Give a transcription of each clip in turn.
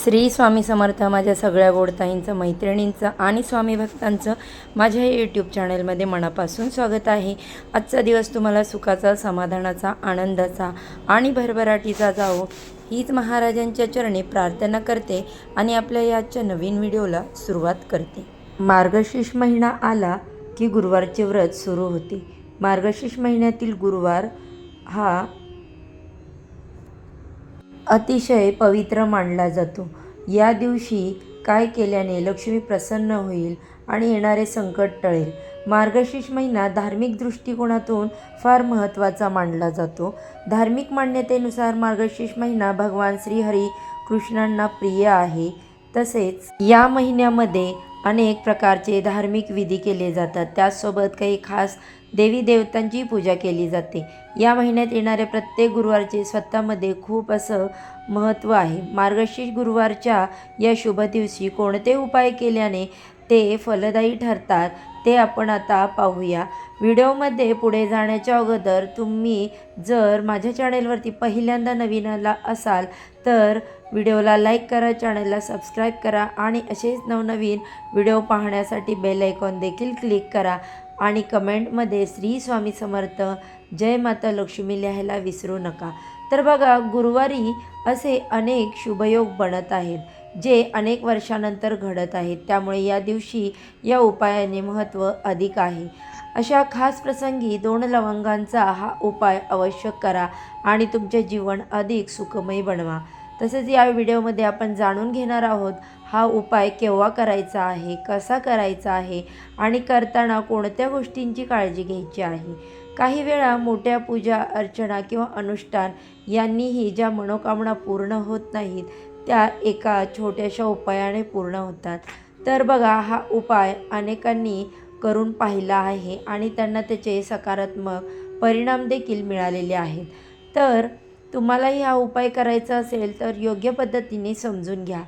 श्री स्वामी समर्थ माझ्या सगळ्या गोडताईंचं मैत्रिणींचं आणि स्वामी भक्तांचं माझ्या या यूट्यूब चॅनलमध्ये मनापासून स्वागत आहे. आजचा दिवस तुम्हाला सुखाचा समाधानाचा आनंदाचा आणि भरभराटीचा जावो हीच महाराजांच्या चरणी प्रार्थना करते आणि आपल्या या आजच्या नवीन व्हिडिओला सुरुवात करते. मार्गशीर्ष महिना आला की गुरुवारचे व्रत सुरू होते. मार्गशीर्ष महिन्यातील गुरुवार हा अतिशय पवित्र मानला जातो. या दिवशी काय केल्याने लक्ष्मी प्रसन्न होईल आणि येणारे संकट टळेल? मार्गशीर्ष महिना धार्मिक दृष्टिकोनातून फार महत्त्वाचा मानला जातो. धार्मिक मान्यतेनुसार मार्गशीर्ष महिना भगवान श्रीहरी कृष्णांना प्रिय आहे. तसेच या महिन्यामध्ये अनेक प्रकारचे धार्मिक विधी केले जातात. त्याचसोबत काही खास देवी देवतांची पूजा केली जाते. या महिन्यात येणाऱ्या प्रत्येक गुरुवारचे स्वतःमध्ये खूप असं महत्त्व आहे. मार्गशीर्ष गुरुवारच्या या शुभ दिवशी कोणते उपाय केल्याने ते फलदायी ठरतात ते आपण आता पाहूया. व्हिडिओमध्ये पुढे जाण्याच्या अगोदर तुम्ही जर माझ्या चॅनेलवरती पहिल्यांदा नवीन आला असाल तर व्हिडिओला लाईक करा चॅनलला सबस्क्राईब करा आणि असेच नवनवीन व्हिडिओ पाहण्यासाठी बेल आयकॉन देखील क्लिक करा आणि कमेंटमध्ये श्री स्वामी समर्थ जय माता लक्ष्मी लिहायला विसरू नका. तर बघा गुरुवारी असे अनेक शुभयोग बनत आहेत जे अनेक वर्षानंतर घडत आहेत. त्यामुळे या दिवशी या उपायाने महत्त्व अधिक आहे. अशा खास प्रसंगी दोन लवंगांचा हा उपाय आवश्यक करा आणि तुमचे जीवन अधिक सुखमय बनवा. तसेच या व्हिडिओमध्ये आपण जाणून घेणार आहोत हा उपाय केव्हा करायचा आहे कसा करायचा आहे आणि करताना कोणत्या गोष्टींची काळजी घ्यायची आहे? काही वेळा मोठ्या पूजा अर्चना किंवा अनुष्ठान यांनीही ज्या मनोकामना पूर्ण होत नाहीत त्या एका छोट्याशा उपायाने पूर्ण होतात. तर बघा हा उपाय अनेकांनी करून पाहिला आहे आणि त्यांना त्याचे सकारात्मक परिणाम देखील मिळालेले आहेत. तर तुम्हालाही हा उपाय करायचा असेल तर योग्य पद्धतीने समजून घ्या.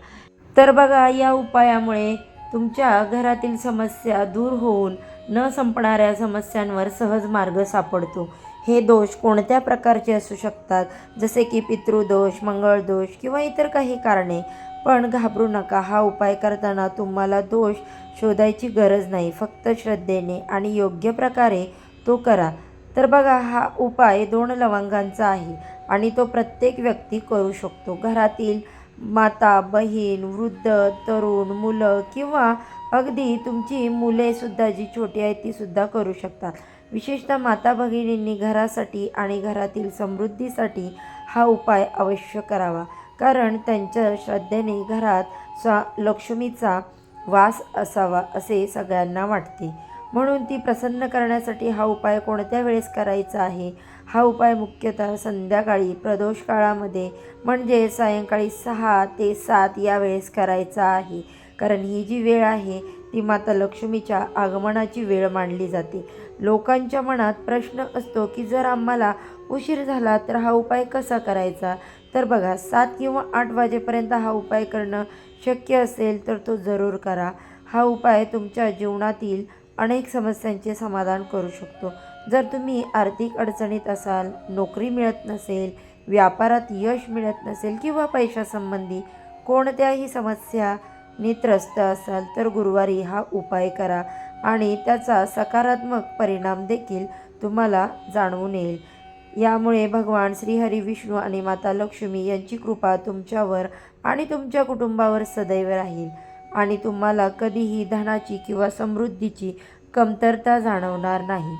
तर बघा या उपायामुळे तुमच्या घरातील समस्या दूर होऊन न संपणाऱ्या समस्यांवर सहज मार्ग सापडतो. हे दोष कोणत्या प्रकारचे असू शकतात? जसे की पितृदोष मंगळदोष किंवा इतर काही कारणे. पण घाबरू नका हा उपाय करताना तुम्हाला दोष शोधायची गरज नाही. फक्त श्रद्धेने आणि योग्य प्रकारे तो करा. तर बघा हा उपाय दोन लवंगांचा आहे. आणि तो प्रत्येक व्यक्ती करू शकतो. घरातील माता बहीण वृद्ध तरुण मुलं किंवा अगदी तुमची मुलेसुद्धा जी छोटी आहेत तीसुद्धा करू शकतात. विशेषतः माता भगिनींनी घरासाठी आणि घरातील समृद्धीसाठी हा उपाय अवश्य करावा. कारण त्यांच्या श्रद्धेने घरात स्वा लक्ष्मीचा वास असावा असे सगळ्यांना वाटते. म्हणून ती प्रसन्न करण्यासाठी हा उपाय कोणत्या वेळेस करायचा आहे? हा उपाय मुख्यतः संध्याकाळी प्रदोष काळामध्ये म्हणजे सायंकाळी सहा ते सात या वेळेस करायचा आहे. कारण ही जी वेळ आहे ती माता लक्ष्मीच्या आगमनाची वेळ मानली जाते. लोकांच्या मनात प्रश्न असतो की जर आम्हाला उशीर झाला तर हा उपाय कसा करायचा? तर बघा सात किंवा आठ वाजेपर्यंत हा उपाय करणं शक्य असेल तर तो जरूर करा. हा उपाय तुमच्या जीवनातील अनेक समस्यांचे समाधान करू शकतो. जर तुम्ही आर्थिक अडचणीत असाल नोकरी मिळत नसेल व्यापारात यश मिळत नसेल किंवा पैशासंबंधी कोणत्याही समस्याने त्रस्त असाल तर गुरुवारी हा उपाय करा आणि त्याचा सकारात्मक परिणाम देखील तुम्हाला जाणवून येईल. यामुळे भगवान श्रीहरी विष्णू आणि माता लक्ष्मी यांची कृपा तुमच्यावर आणि तुमच्या कुटुंबावर सदैव राहील आणि तुम्हाला कधीही धनाची किंवा समृद्धीची कमतरता जाणवणार नाही.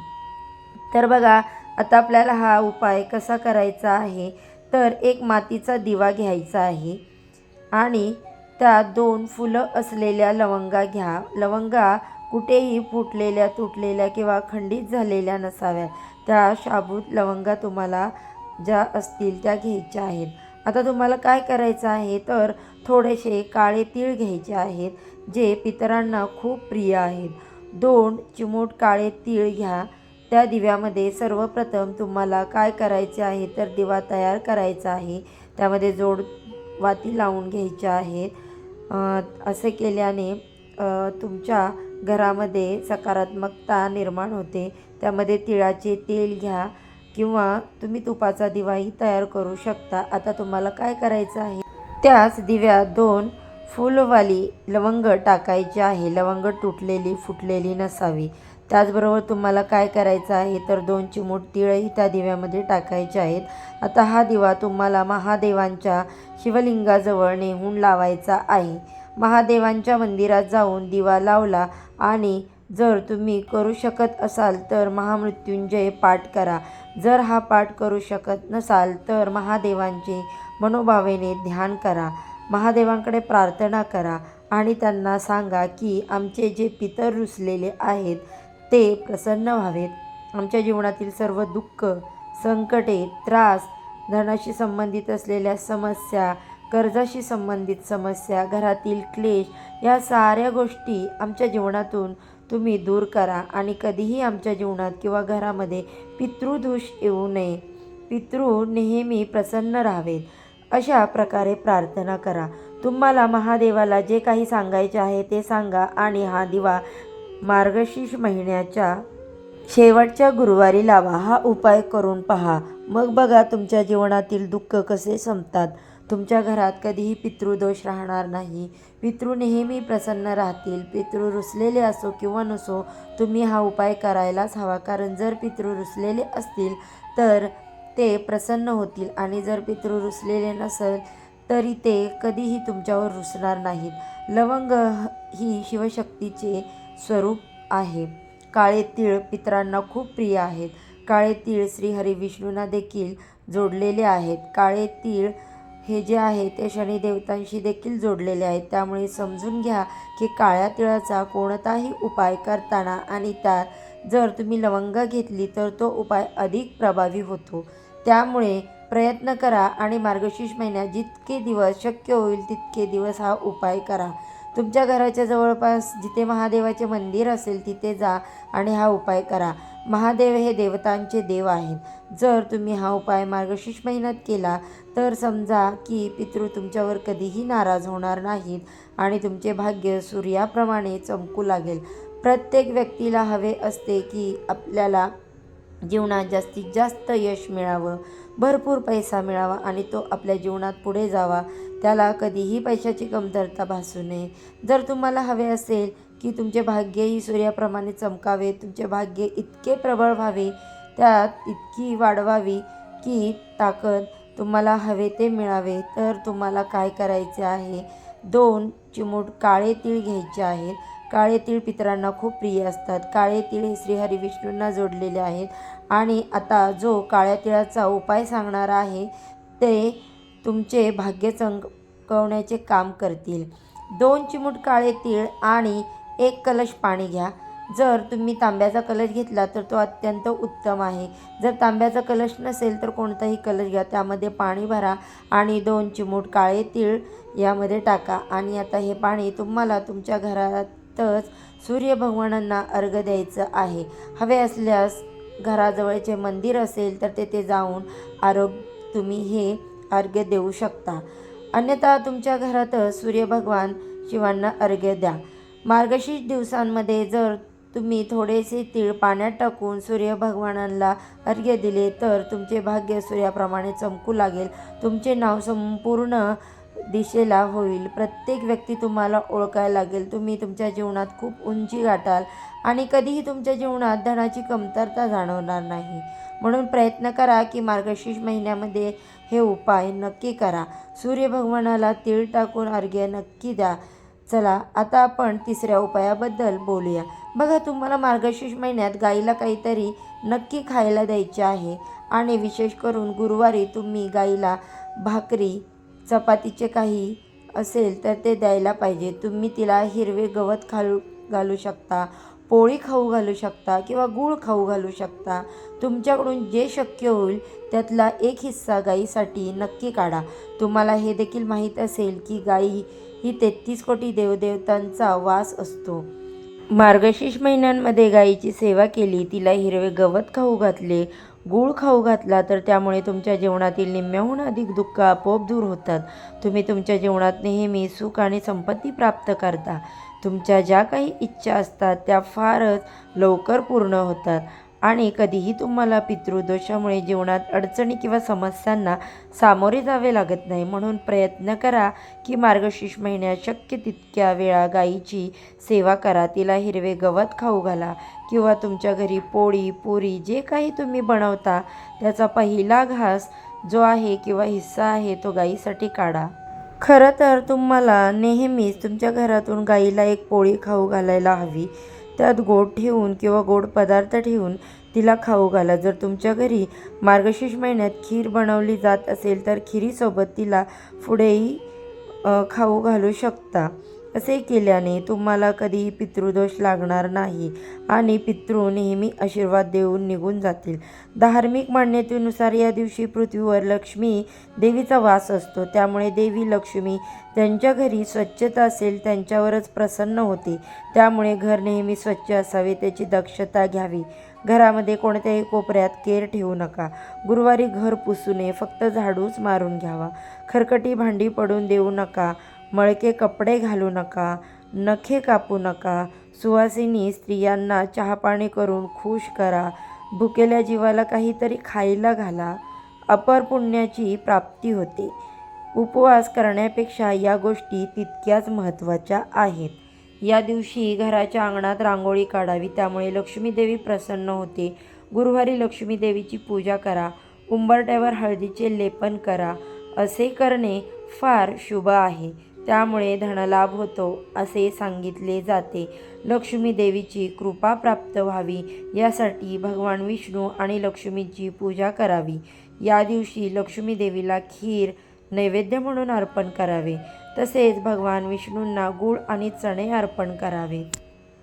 तर बघा आता आपल्याला हा उपाय कसा करायचा आहे? तर एक मातीचा दिवा घ्यायचा आहे आणि त्यात दोन फुलं असलेल्या लवंगा घ्या. लवंगा कुठेही फुटलेल्या तुटलेल्या किंवा खंडित झालेल्या नसाव्या त्या शाबूत लवंगा तुम्हाला ज्या असतील त्या घ्यायच्या आहेत. आता तुम्हाला काय करायचं आहे? तर थोडेसे काळे तीळ घ्यायचे आहेत जे पितरांना खूप प्रिय आहेत. दोन चिमूट काळे तीळ घ्या. त्या दिव्यामध्ये सर्वप्रथम तुम्हाला काय करायचे आहे तर दिवा तयार करायचा आहे. त्यामध्ये जोड वाती लावून घ्यायच्या आहेत. असे केल्याने तुमच्या घरामध्ये सकारात्मकता निर्माण होते. त्यामध्ये तिळाचे तेल घ्या किंवा तुम्ही तुपाचा दिवाही तयार करू शकता. आता तुम्हाला काय करायचं आहे? त्याच दिव्यात दोन फुलवाली लवंग टाकायची आहे. लवंग तुटलेली फुटलेली नसावी. त्याचबरोबर तुम्हाला काय करायचं आहे? तर दोन चिमूट तिळही त्या दिव्यामध्ये टाकायचे आहेत. आता हा दिवा तुम्हाला महादेवांच्या शिवलिंगाजवळ नेहून लावायचा आहे. महादेवांच्या मंदिरात जाऊन दिवा लावला आणि जर तुम्ही करू शकत असाल तर महामृत्युंजय पाठ करा. जर हा पाठ करू शकत नसाल तर महादेवांचे मनोभावेने ध्यान करा. महादेवांकडे प्रार्थना करा आणि त्यांना सांगा की आमचे जे पितर रुसलेले आहेत ते प्रसन्न व्हावेत. आमच्या जीवनातील सर्व दुःख संकटे त्रास धनाशी संबंधित असलेल्या समस्या कर्जाशी संबंधित समस्या घरातील क्लेश या साऱ्या गोष्टी आमच्या जीवनातून तुम्ही दूर करा आणि कधीही आमच्या जीवनात किंवा घरामध्ये पितृदोष येऊ नये. पितृ नेहमी प्रसन्न राहावेत. अशा प्रकारे प्रार्थना करा. तुम्हाला महादेवाला जे काही सांगायचे आहे ते सांगा आणि हा दिवा मार्गशीर्ष महिन्याच्या शेवटच्या गुरुवारी लावा. हा उपाय करून पहा. मग बघा तुमच्या जीवनातील दुःख कसे संपतात. तुमच्या घरात कधीही पितृदोष राहणार नाही. पितृ नेहमी प्रसन्न राहतील. पितृ रुसलेले असो किंवा नसो तुम्ही हा उपाय करायलाच हवा. कारण जर पितृ रुसलेले असतील तर ते प्रसन्न होतील आणि जर पितृ रुसलेले नसेल तरी ते कधीही तुमच्यावर रुसणार नाहीत. लवंग ही शिवशक्तीचे स्वरूप आहे. काळे तीळ पितरांना खूप प्रिय आहेत. काळे तीळ श्रीहरी विष्णूंना देखील जोडलेले आहेत. काळे तीळ हे जे आहे ते शनिदेवतांशी देखील जोडलेले आहेत. त्यामुळे समजून घ्या की काळ्या तिळाचा कोणताही उपाय करताना आणि त्यात जर तुम्ही लवंग घेतली तर तो उपाय अधिक प्रभावी होतो. त्यामुळे प्रयत्न करा आणि मार्गशीर्ष महिन्यात जितके दिवस शक्य होईल तितके दिवस हा उपाय करा. तुमच्या घराच्या जवळपास जिथे महादेवाचे मंदिर असेल तिथे जा आणि हा उपाय करा. महादेव हे देवतांचे देव आहेत. जर तुम्ही हा उपाय मार्गशीर्ष महिन्यात केला तर समजा की पितृ तुमच्यावर कधीही नाराज होणार नाहीत आणि तुमचे भाग्य सूर्याप्रमाणे चमकू लागेल. प्रत्येक व्यक्तीला हवे असते की आपल्याला जीवनात जास्तीत जास्त यश मिळावं भरपूर पैसा मिळावा आणि तो आपल्या जीवनात पुढे जावा. त्याला कधीही पैशाची कमतरता भासू नये. जर तुम्हाला हवे असेल की तुमचे भाग्यही सूर्याप्रमाणे चमकावे तुमचे भाग्य इतके प्रबळ व्हावे त्यात इतकी वाढवावी की ताकद तुम्हाला हवे ते मिळावे तर तुम्हाला काय करायचे आहे? दोन चिमूट काळे तीळ घ्यायचे आहेत. काळे तीळ पितरांना खूप प्रिय असतात. काळे तीळ हे श्रीहरी विष्णूंना जोडलेले आहेत. आणि आता जो काळ्या तिळाचा उपाय सांगणार आहे ते तुमचे भाग्य चमकवण्याचे काम करतील. दोन चिमूट काळे तीळ आणि एक कलश पाणी घ्या. जर तुम्ही तांब्याचा कलश घेतला तर तो अत्यंत उत्तम आहे. जर तांब्याचा कलश नसेल तर कोणताही कलश घ्या. त्यामध्ये पाणी भरा आणि दोन चिमूट काळे तीळ यामध्ये टाका. आणि आता हे पाणी तुम्हाला तुमच्या घरात तच सूर्यभगवानांना अर्घ द्यायचं आहे. हवे असल्यास घराजवळचे मंदिर असेल तर तेथे जाऊन आरोग्य तुम्ही हे अर्घ्य देऊ शकता. अन्यथा तुमच्या घरातच सूर्यभगवान शिवांना अर्घ्य द्या. मार्गशीर्ष दिवसांमध्ये जर तुम्ही थोडेसे तीळ पाण्यात टाकून सूर्यभगवानांना अर्घ्य दिले तर तुमचे भाग्य सूर्याप्रमाणे चमकू लागेल. तुमचे नाव संपूर्ण दिशेला होईल. प्रत्येक व्यक्ती तुम्हाला ओळखायला लागेल. तुम्ही तुमच्या जीवनात खूप उंची गाठाल आणि कधीही तुमच्या जीवनात धनाची कमतरता जाणवणार नाही. म्हणून प्रयत्न करा की मार्गशीर्ष महिन्यामध्ये हे उपाय नक्की करा. सूर्यभगवानाला तीळ टाकून अर्घ्य नक्की द्या. चला आता आपण तिसऱ्या उपायाबद्दल बोलूया. बघा तुम्हाला मार्गशीर्ष महिन्यात गाईला काहीतरी नक्की खायला द्यायचे आहे. आणि विशेष करून गुरुवारी तुम्ही गाईला भाकरी चपातीचे काही असेल तर ते द्यायला पाहिजे. तुम्ही तिला हिरवे गवत खालू घालू शकता पोळी खाऊ घालू शकता किंवा गूळ खाऊ घालू शकता. तुमच्याकडून जे शक्य होईल त्यातला एक हिस्सा गाईसाठी नक्की काढा. तुम्हाला हे देखील माहीत असेल की गाई ही तेहतीस कोटी देवदेवतांचा वास असतो. मार्गशीर्ष महिन्यांमध्ये गायीची सेवा केली तिला हिरवे गवत खाऊ घातले गूळ खाऊ घातला तर त्यामुळे तुमच्या जीवनातील निम्म्याहून अधिक दुःख आपोआप दूर होतात. तुम्ही तुमच्या जीवनात नेहमी सुख आणि संपत्ती प्राप्त करता. तुमच्या ज्या काही इच्छा असतात त्या फारच लवकर पूर्ण होतात. आणि कधीही तुम्हाला पितृदोषामुळे जीवनात अडचणी किंवा समस्यांना सामोरे जावे लागत नाही. म्हणून प्रयत्न करा की मार्गशीर्ष महिन्यात शक्य तितक्या वेळा गायीची सेवा करा. तिला हिरवे गवत खाऊ घाला किंवा तुमच्या घरी पोळी पुरी जे काही तुम्ही बनवता त्याचा पहिला घास जो आहे किंवा हिस्सा आहे तो गायीसाठी काढा. खरं तर तुम्हाला नेहमीच तुमच्या घरातून गाईला एक पोळी खाऊ घालायला हवी. त्यात गोड ठेवून किंवा गोड पदार्थ ठेवून तिला खाऊ घाला. जर तुमच्या घरी मार्गशीर्ष महिन्यात खीर बनवली जात असेल तर खिरीसोबत तिला पुढेही खाऊ घालू शकता. असे केल्याने तुम्हाला कधीही पितृदोष लागणार नाही आणि पितृ नेहमी आशीर्वाद देऊन निघून जातील. धार्मिक मान्यतेनुसार या दिवशी पृथ्वीवर लक्ष्मी देवीचा वास असतो. त्यामुळे देवी लक्ष्मी त्यांच्या घरी स्वच्छता असेल त्यांच्यावरच प्रसन्न होते. त्यामुळे घर नेहमी स्वच्छ असावे त्याची दक्षता घ्यावी. घरामध्ये कोणत्याही कोपऱ्यात केर ठेवू नका. गुरुवारी घर पुसू नये फक्त झाडूच मारून घ्यावा. खरकटी भांडी पडून देऊ नका. मळके कपडे घालू नका नखे कापू नका. सुवासिनी स्त्रियांना चहापाणी करून खुश करा. भुकेल्या जीवाला काहीतरी खायला घाला. अपर पुण्याची प्राप्ती होते. उपवास करण्यापेक्षा या गोष्टी तितक्याच महत्त्वाच्या आहेत. या दिवशी घराच्या अंगणात रांगोळी काढावी त्यामुळे लक्ष्मीदेवी प्रसन्न होते. गुरुवारी लक्ष्मीदेवीची पूजा करा. उंबरट्यावर हळदीचे लेपन करा. असे करणे फार शुभ आहे. त्यामुळे धनलाभ होतो असे सांगितले जाते. लक्ष्मी देवीची कृपा प्राप्त व्हावी यासाठी भगवान विष्णू आणि लक्ष्मीची पूजा करावी. या दिवशी लक्ष्मी देवीला खीर नैवेद्य म्हणून अर्पण करावे. तसेच भगवान विष्णूंना गूळ आणि चणे अर्पण करावे.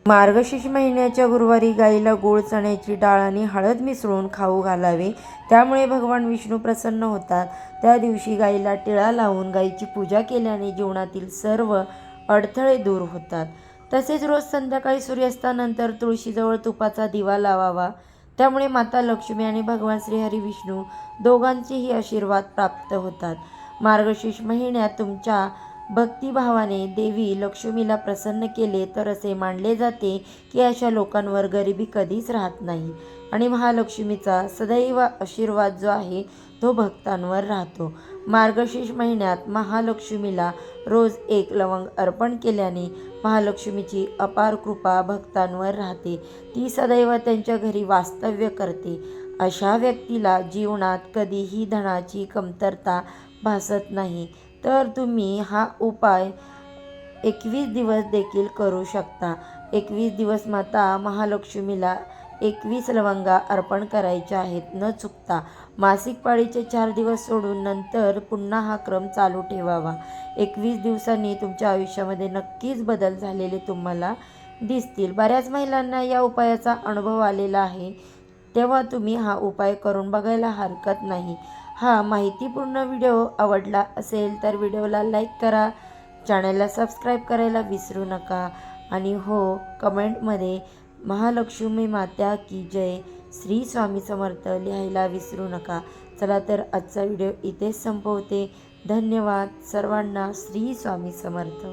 मार्गशीर्ष महिन्याच्या गुरुवारी गाईला गूळ चण्याची डाळ आणि हळद मिसळून खाऊ घालावे. त्यामुळे भगवान विष्णू प्रसन्न होतात. त्या दिवशी गाईला टिळा लावून गाईची पूजा केल्याने जीवनातील सर्व अडथळे दूर होतात. तसेच रोज संध्याकाळी सूर्यास्तानंतर तुळशीजवळ तुपाचा दिवा लावावा. त्यामुळे माता लक्ष्मी आणि भगवान श्रीहरी विष्णू दोघांचेही आशीर्वाद प्राप्त होतात. मार्गशीर्ष महिन्यात तुमच्या भक्तिभावाने देवी लक्ष्मीला प्रसन्न केले तर असे मानले जाते की अशा लोकांवर गरिबी कधीच राहत नाही. आणि महालक्ष्मीचा सदैव आशीर्वाद जो आहे तो भक्तांवर राहतो. मार्गशीर्ष महिन्यात महालक्ष्मीला रोज एक लवंग अर्पण केल्याने महालक्ष्मीची अपार कृपा भक्तांवर राहते. ती सदैव त्यांच्या घरी वास्तव्य करते. अशा व्यक्तीला जीवनात कधीही धनाची कमतरता भासत नाही. तर तुम्ही हा उपाय एकवीस दिवस देखील करू शकता. एकवीस दिवस माता महालक्ष्मीला एकवीस लवंगा अर्पण करायच्या आहेत. न चुकता मासिक पाळीचे चार दिवस सोडून नंतर पुन्हा हा क्रम चालू ठेवावा. एकवीस दिवसांनी तुमच्या आयुष्यामध्ये नक्कीच बदल झालेले तुम्हाला दिसतील. बऱ्याच महिलांना या उपायाचा अनुभव आलेला आहे. तेव्हा तुम्ही हा उपाय करून बघायला हरकत नाही. हा माहितीपूर्ण व्हिडिओ आवडला असेल तर व्हिडिओला लाईक करा चॅनलला सबस्क्राईब करायला विसरू नका आणि हो कमेंटमध्ये महालक्ष्मी मात्या की जय श्री स्वामी समर्थ लिहायला विसरू नका. चला तर आजचा व्हिडिओ इथेच संपवते. धन्यवाद. सर्वांना श्री स्वामी समर्थ.